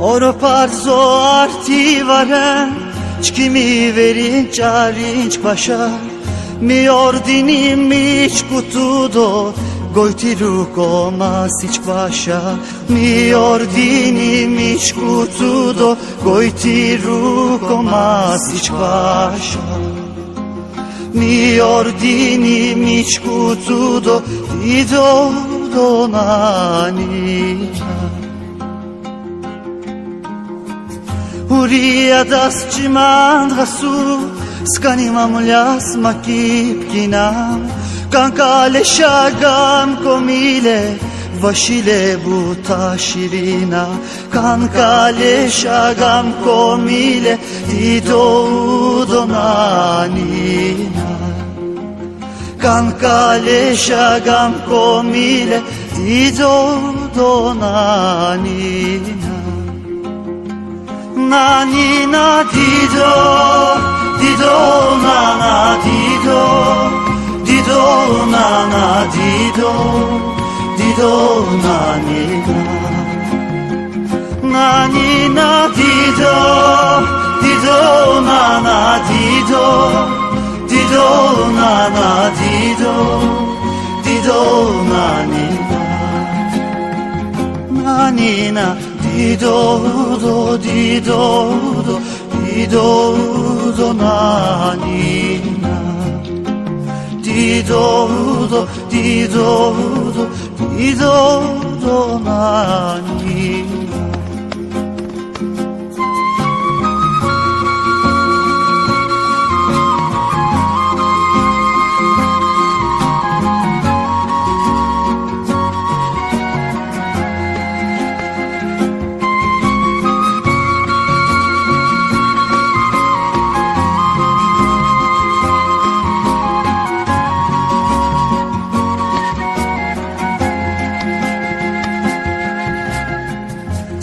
Oro parzo arti varen Çkimi verin çarinç paşa. Mi ordini miç kutudo Gojti ruko masić paša Mi ordini mić kutudo Gojti ruko masić paša Mi ordini mić kutudo Dido do Hurija das qiman ghasu S'ka ma muljas ma kip kinam Kan kale shagam komile Vashile buta shirina. Kan kale shagam komile Ti do udonanina Kan kale shagam komile Ti do udonanina 나 니나 디저 디저 나나 디저 디저 나나 디저 디저 나니가. 나니나 디저 디저 나나 디저 디저 나나 디저 디저 나니나 나니나 do dido do dido do nanina dido do dido do dido do nanina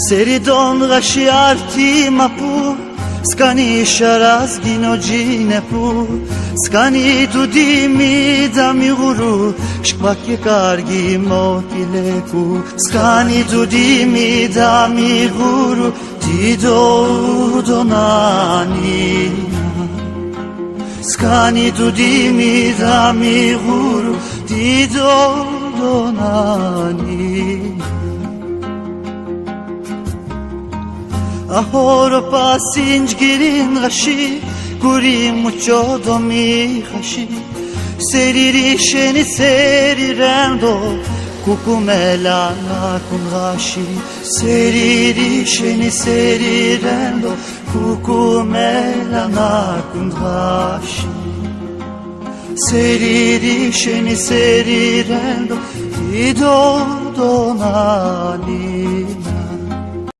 Seridon rashi arti mapu Skani sharaz ginogine pu. Skani dudimi dami guru Shkbak ye kargi motileku Skani dudimi dami guru Dido donanina Skani dudimi dami guru Dido donanina Ahoro pasinj girin gashi Guri mucho domi gashi. Seriri sheni serirendo Kukumela na kun gashi. Seriri sheni serirendo Kukumela na kun gashi. Seriri sheni serirendo Dido donanina